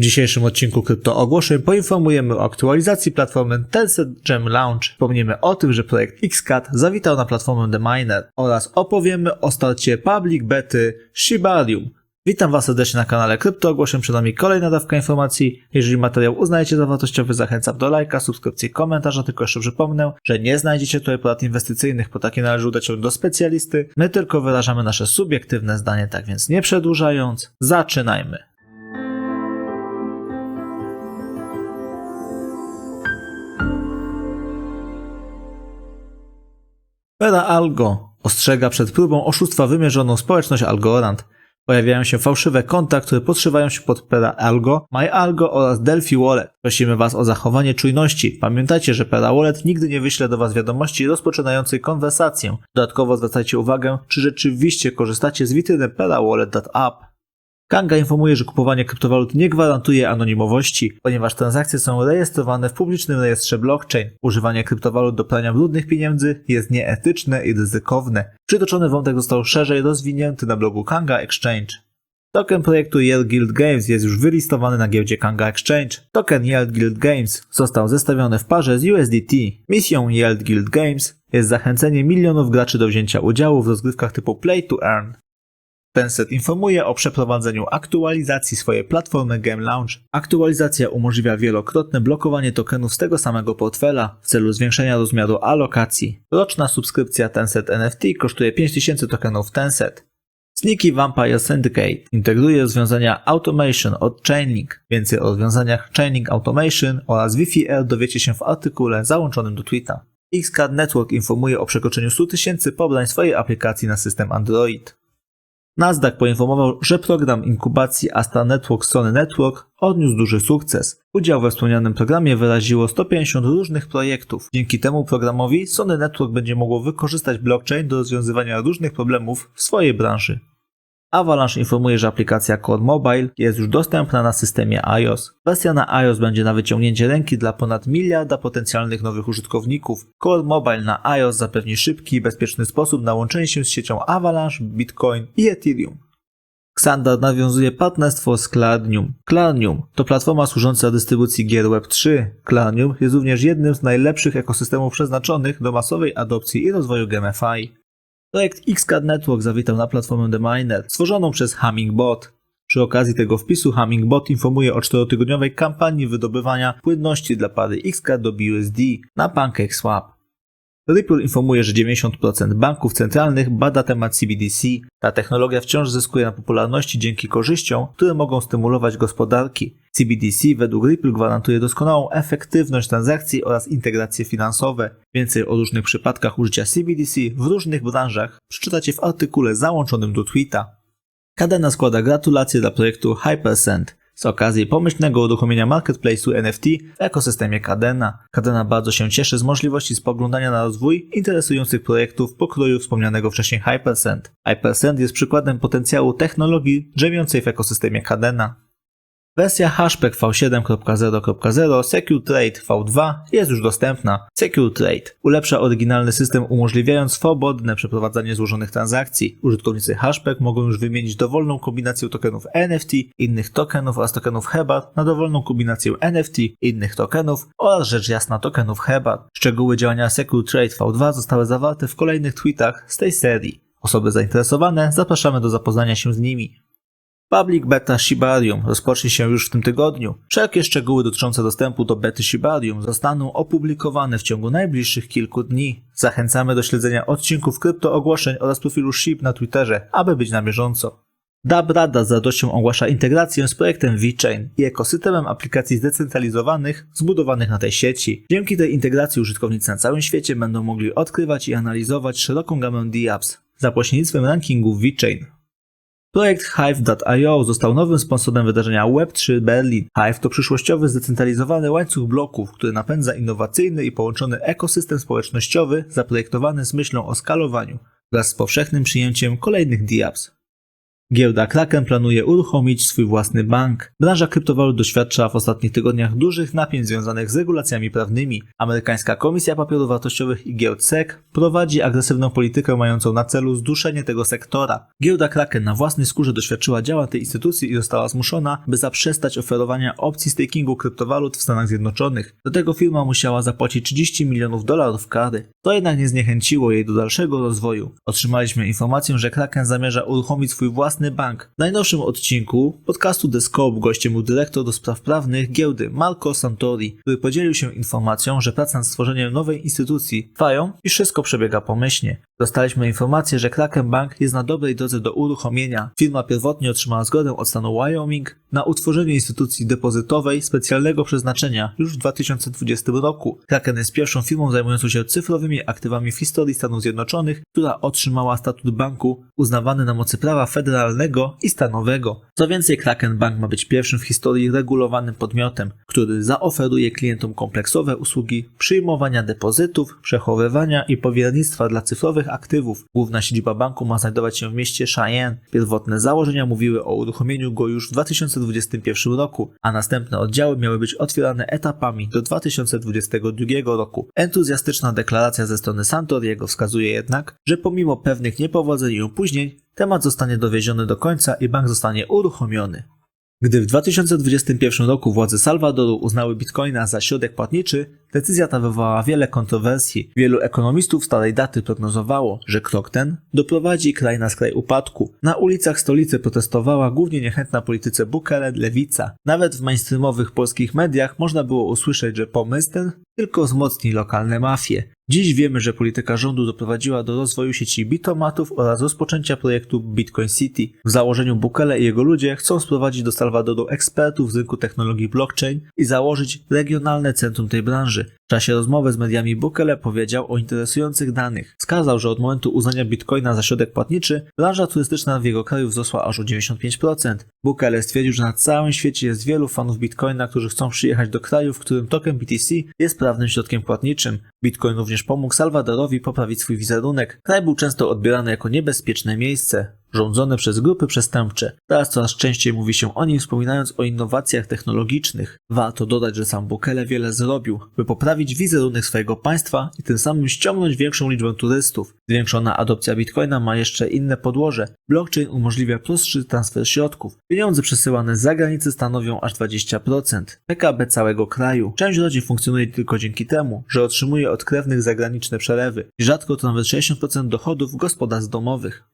W dzisiejszym odcinku Krypto Ogłoszeń poinformujemy o aktualizacji platformy Tencent Gem Launch. Wspomniemy o tym, że projekt Xcat zawitał na platformę The Miner oraz opowiemy o starcie public bety Shibarium. Witam Was serdecznie na kanale Krypto Ogłoszeń, przed nami kolejna dawka informacji. Jeżeli materiał uznajecie za wartościowy, zachęcam do lajka, subskrypcji, komentarza. Tylko jeszcze przypomnę, że nie znajdziecie tutaj porad inwestycyjnych, bo takie należy udać się do specjalisty. My tylko wyrażamy nasze subiektywne zdanie, tak więc nie przedłużając, zaczynajmy. Pera Algo ostrzega przed próbą oszustwa wymierzoną społeczność Algorand. Pojawiają się fałszywe konta, które podszywają się pod Pera Algo, MyAlgo oraz Delphi Wallet. Prosimy Was o zachowanie czujności. Pamiętajcie, że Pera Wallet nigdy nie wyśle do Was wiadomości rozpoczynającej konwersację. Dodatkowo zwracajcie uwagę, czy rzeczywiście korzystacie z witryny perawallet.app. Kanga informuje, że kupowanie kryptowalut nie gwarantuje anonimowości, ponieważ transakcje są rejestrowane w publicznym rejestrze blockchain. Używanie kryptowalut do prania brudnych pieniędzy jest nieetyczne i ryzykowne. Przytoczony wątek został szerzej rozwinięty na blogu Kanga Exchange. Token projektu Yale Guild Games jest już wylistowany na giełdzie Kanga Exchange. Token Yale Guild Games został zestawiony w parze z USDT. Misją Yale Guild Games jest zachęcenie milionów graczy do wzięcia udziału w rozgrywkach typu Play to Earn. Tencent informuje o przeprowadzeniu aktualizacji swojej platformy Game Launch. Aktualizacja umożliwia wielokrotne blokowanie tokenów z tego samego portfela w celu zwiększenia rozmiaru alokacji. Roczna subskrypcja Tencent NFT kosztuje 5000 tokenów Tencent. Sneaky Vampire Syndicate integruje rozwiązania Automation od Chainlink. Więcej o rozwiązaniach Chainlink Automation oraz Wi-Fi dowiecie się w artykule załączonym do tweeta. Xcard Network informuje o przekroczeniu 100 tysięcy pobrań swojej aplikacji na system Android. Nasdaq poinformował, że program inkubacji Astra Network Sony Network odniósł duży sukces. Udział we wspomnianym programie wyraziło 150 różnych projektów. Dzięki temu programowi Sony Network będzie mogło wykorzystać blockchain do rozwiązywania różnych problemów w swojej branży. Avalanche informuje, że aplikacja Core Mobile jest już dostępna na systemie iOS. Wersja na iOS będzie na wyciągnięcie ręki dla ponad miliarda potencjalnych nowych użytkowników. Core Mobile na iOS zapewni szybki i bezpieczny sposób na łączenie się z siecią Avalanche, Bitcoin i Ethereum. Xandar nawiązuje partnerstwo z Clarnium. Clarnium to platforma służąca dystrybucji gier Web3. Clarnium jest również jednym z najlepszych ekosystemów przeznaczonych do masowej adopcji i rozwoju GameFi. Projekt Xcard Network zawitał na platformę The Miner, stworzoną przez Hummingbot. Przy okazji tego wpisu Hummingbot informuje o czterotygodniowej kampanii wydobywania płynności dla pary Xcard do BUSD na PancakeSwap. Ripple informuje, że 90% banków centralnych bada temat CBDC. Ta technologia wciąż zyskuje na popularności dzięki korzyściom, które mogą stymulować gospodarki. CBDC według Ripple gwarantuje doskonałą efektywność transakcji oraz integracje finansowe. Więcej o różnych przypadkach użycia CBDC w różnych branżach przeczytacie w artykule załączonym do tweeta. Kadena składa gratulacje dla projektu Hypersend z okazji pomyślnego uruchomienia marketplace'u NFT w ekosystemie Kadena. Kadena bardzo się cieszy z możliwości spoglądania na rozwój interesujących projektów pokroju wspomnianego wcześniej Hypersend. Hypersend jest przykładem potencjału technologii drzemiącej w ekosystemie Kadena. Wersja Hashback V7.0.0 Secure Trade V2 jest już dostępna. Secure Trade ulepsza oryginalny system umożliwiając swobodne przeprowadzanie złożonych transakcji. Użytkownicy Hashback mogą już wymienić dowolną kombinację tokenów NFT, innych tokenów oraz tokenów Hebat na dowolną kombinację NFT, innych tokenów oraz rzecz jasna tokenów Hebat. Szczegóły działania Secure Trade V2 zostały zawarte w kolejnych tweetach z tej serii. Osoby zainteresowane zapraszamy do zapoznania się z nimi. Public Beta Shibarium rozpocznie się już w tym tygodniu. Wszelkie szczegóły dotyczące dostępu do bety Shibarium zostaną opublikowane w ciągu najbliższych kilku dni. Zachęcamy do śledzenia odcinków krypto ogłoszeń oraz profilu SHIB na Twitterze, aby być na bieżąco. DAB-Rada z radością ogłasza integrację z projektem VeChain i ekosystemem aplikacji zdecentralizowanych zbudowanych na tej sieci. Dzięki tej integracji użytkownicy na całym świecie będą mogli odkrywać i analizować szeroką gamę DApps za pośrednictwem rankingu VeChain. Projekt Hive.io został nowym sponsorem wydarzenia Web3 Berlin. Hive to przyszłościowy, zdecentralizowany łańcuch bloków, który napędza innowacyjny i połączony ekosystem społecznościowy zaprojektowany z myślą o skalowaniu wraz z powszechnym przyjęciem kolejnych DApps. Giełda Kraken planuje uruchomić swój własny bank. Branża kryptowalut doświadcza w ostatnich tygodniach dużych napięć związanych z regulacjami prawnymi. Amerykańska Komisja Papierów Wartościowych i Giełd SEC prowadzi agresywną politykę mającą na celu zduszenie tego sektora. Giełda Kraken na własnej skórze doświadczyła działań tej instytucji i została zmuszona, by zaprzestać oferowania opcji stakingu kryptowalut w Stanach Zjednoczonych. Do tego firma musiała zapłacić 30 milionów dolarów kary. To jednak nie zniechęciło jej do dalszego rozwoju. Otrzymaliśmy informację, że Kraken zamierza uruchomić swój własny bank. W najnowszym odcinku podcastu The Scope gościem był dyrektor do spraw prawnych giełdy Marco Santori, który podzielił się informacją, że prace nad stworzeniem nowej instytucji trwają i wszystko przebiega pomyślnie. Dostaliśmy informację, że Kraken Bank jest na dobrej drodze do uruchomienia. Firma pierwotnie otrzymała zgodę od stanu Wyoming na utworzenie instytucji depozytowej specjalnego przeznaczenia już w 2020 roku. Kraken jest pierwszą firmą zajmującą się cyfrowymi aktywami w historii Stanów Zjednoczonych, która otrzymała statut banku uznawany na mocy prawa federalnego i stanowego. Co więcej, Kraken Bank ma być pierwszym w historii regulowanym podmiotem, który zaoferuje klientom kompleksowe usługi przyjmowania depozytów, przechowywania i powiernictwa dla cyfrowych aktywów. Główna siedziba banku ma znajdować się w mieście Cheyenne. Pierwotne założenia mówiły o uruchomieniu go już w 2021 roku, a następne oddziały miały być otwierane etapami do 2022 roku. Entuzjastyczna deklaracja ze strony Santoriego wskazuje jednak, że pomimo pewnych niepowodzeń i opóźnień, temat zostanie dowieziony do końca i bank zostanie uruchomiony. Gdy w 2021 roku władze Salwadoru uznały bitcoina za środek płatniczy, decyzja ta wywołała wiele kontrowersji. Wielu ekonomistów starej daty prognozowało, że krok ten doprowadzi kraj na skraj upadku. Na ulicach stolicy protestowała głównie niechętna polityce Bukele lewica. Nawet w mainstreamowych polskich mediach można było usłyszeć, że pomysł ten tylko wzmocni lokalne mafie. Dziś wiemy, że polityka rządu doprowadziła do rozwoju sieci bitomatów oraz rozpoczęcia projektu Bitcoin City. W założeniu Bukele i jego ludzie chcą sprowadzić do Salwadoru ekspertów z rynku technologii blockchain i założyć regionalne centrum tej branży. Branche W czasie rozmowy z mediami Bukele powiedział o interesujących danych. Wskazał, że od momentu uznania bitcoina za środek płatniczy, branża turystyczna w jego kraju wzrosła aż o 95%. Bukele stwierdził, że na całym świecie jest wielu fanów bitcoina, którzy chcą przyjechać do kraju, w którym token BTC jest prawnym środkiem płatniczym. Bitcoin również pomógł Salwadorowi poprawić swój wizerunek. Kraj był często odbierany jako niebezpieczne miejsce, rządzone przez grupy przestępcze. Teraz coraz częściej mówi się o nim wspominając o innowacjach technologicznych. Warto dodać, że sam Bukele wiele zrobił, by poprawić wizerunek swojego państwa i tym samym ściągnąć większą liczbę turystów. Zwiększona adopcja bitcoina ma jeszcze inne podłoże. Blockchain umożliwia prostszy transfer środków. Pieniądze przesyłane z zagranicy stanowią aż 20% PKB całego kraju. Część rodzin funkcjonuje tylko dzięki temu, że otrzymuje od krewnych zagraniczne przelewy. Rzadko to nawet 60% dochodów gospodarstw domowych.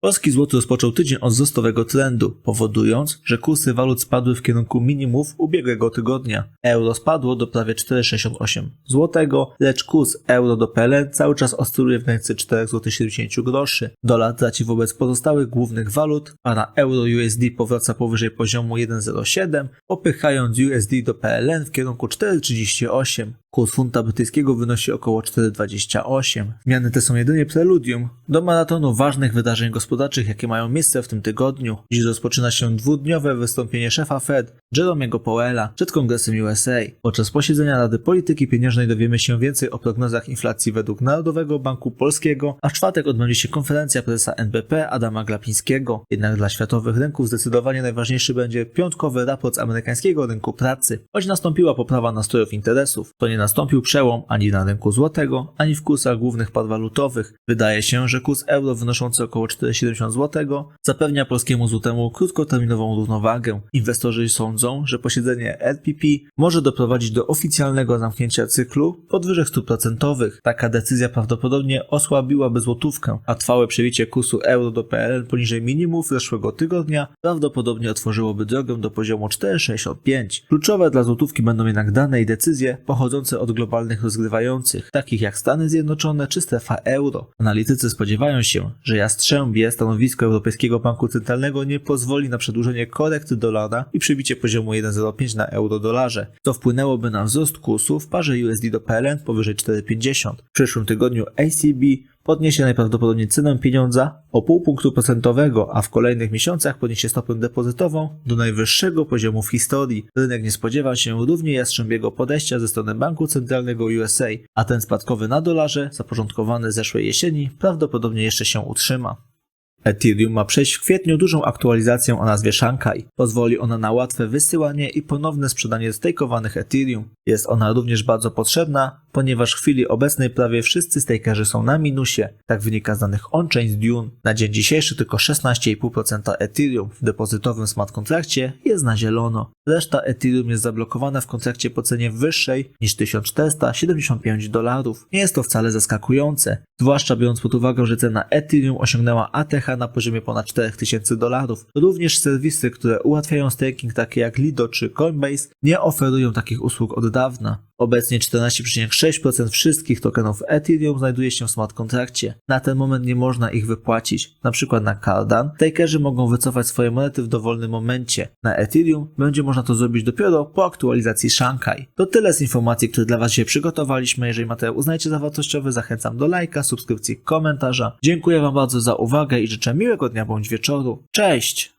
Polski złoty rozpoczął tydzień od wzrostowego trendu, powodując, że kursy walut spadły w kierunku minimów ubiegłego tygodnia. Euro spadło do prawie 4,68 zł, lecz kurs euro do PLN cały czas oscyluje w granicy 4,70 groszy. Dolar traci wobec pozostałych głównych walut, a na euro USD powraca powyżej poziomu 1,07, popychając USD do PLN w kierunku 4,38. Kurs funta brytyjskiego wynosi około 4,28. Zmiany te są jedynie preludium do maratonu ważnych wydarzeń gospodarczych, jakie mają miejsce w tym tygodniu. Dziś rozpoczyna się dwudniowe wystąpienie szefa Fed, Jerome'ego Powella, przed Kongresem USA. Podczas posiedzenia Rady Polityki Pieniężnej dowiemy się więcej o prognozach inflacji według Narodowego Banku Polskiego, a w czwartek odbędzie się konferencja prezesa NBP Adama Glapińskiego. Jednak dla światowych rynków zdecydowanie najważniejszy będzie piątkowy raport z amerykańskiego rynku pracy. Choć nastąpiła poprawa nastrojów interesów, to nie nastąpił przełom ani na rynku złotego, ani w kursach głównych par walutowych. Wydaje się, że kurs euro wynoszący około 4,70 zł zapewnia polskiemu złotemu krótkoterminową równowagę. Inwestorzy sądzą, że posiedzenie LPP może doprowadzić do oficjalnego zamknięcia cyklu podwyżek stóp procentowych. Taka decyzja prawdopodobnie osłabiłaby złotówkę, a trwałe przebicie kursu euro do PLN poniżej minimów zeszłego tygodnia prawdopodobnie otworzyłoby drogę do poziomu 4,65. Kluczowe dla złotówki będą jednak dane i decyzje pochodzące od globalnych rozgrywających, takich jak Stany Zjednoczone czy strefa euro. Analitycy spodziewają się, że jastrzębie stanowisko Europejskiego Banku Centralnego nie pozwoli na przedłużenie korekty dolara i przybicie poziomu 1,05 na euro-dolarze, co wpłynęłoby na wzrost kursu w parze USD do PLN powyżej 4,50. W przyszłym tygodniu ACB podniesie najprawdopodobniej cenę pieniądza o pół punktu procentowego, a w kolejnych miesiącach podniesie stopę depozytową do najwyższego poziomu w historii. Rynek nie spodziewa się równie jastrzębiego podejścia ze strony Banku Centralnego USA, a ten spadkowy na dolarze, zaporządkowany zeszłej jesieni, prawdopodobnie jeszcze się utrzyma. Ethereum ma przejść w kwietniu dużą aktualizację o nazwie Shanghai. Pozwoli ona na łatwe wysyłanie i ponowne sprzedanie stakeowanych Ethereum. Jest ona również bardzo potrzebna, ponieważ w chwili obecnej prawie wszyscy stakerzy są na minusie. Tak wynika z danych on-chain z Dune. Na dzień dzisiejszy tylko 16,5% Ethereum w depozytowym smart kontrakcie jest na zielono. Reszta Ethereum jest zablokowana w kontrakcie po cenie wyższej niż 1475 dolarów. Nie jest to wcale zaskakujące, zwłaszcza biorąc pod uwagę, że cena Ethereum osiągnęła ATH na poziomie ponad 4000 dolarów. Również serwisy, które ułatwiają staking takie jak Lido czy Coinbase nie oferują takich usług od dawna. Obecnie 14,6% wszystkich tokenów Ethereum znajduje się w smart kontrakcie. Na ten moment nie można ich wypłacić. Na przykład na Cardano takerzy mogą wycofać swoje monety w dowolnym momencie. Na Ethereum będzie można to zrobić dopiero po aktualizacji Shanghai. To tyle z informacji, które dla Was dzisiaj przygotowaliśmy. Jeżeli materiał uznajecie za wartościowy, zachęcam do lajka, subskrypcji, komentarza. Dziękuję Wam bardzo za uwagę i życzę miłego dnia bądź wieczoru. Cześć!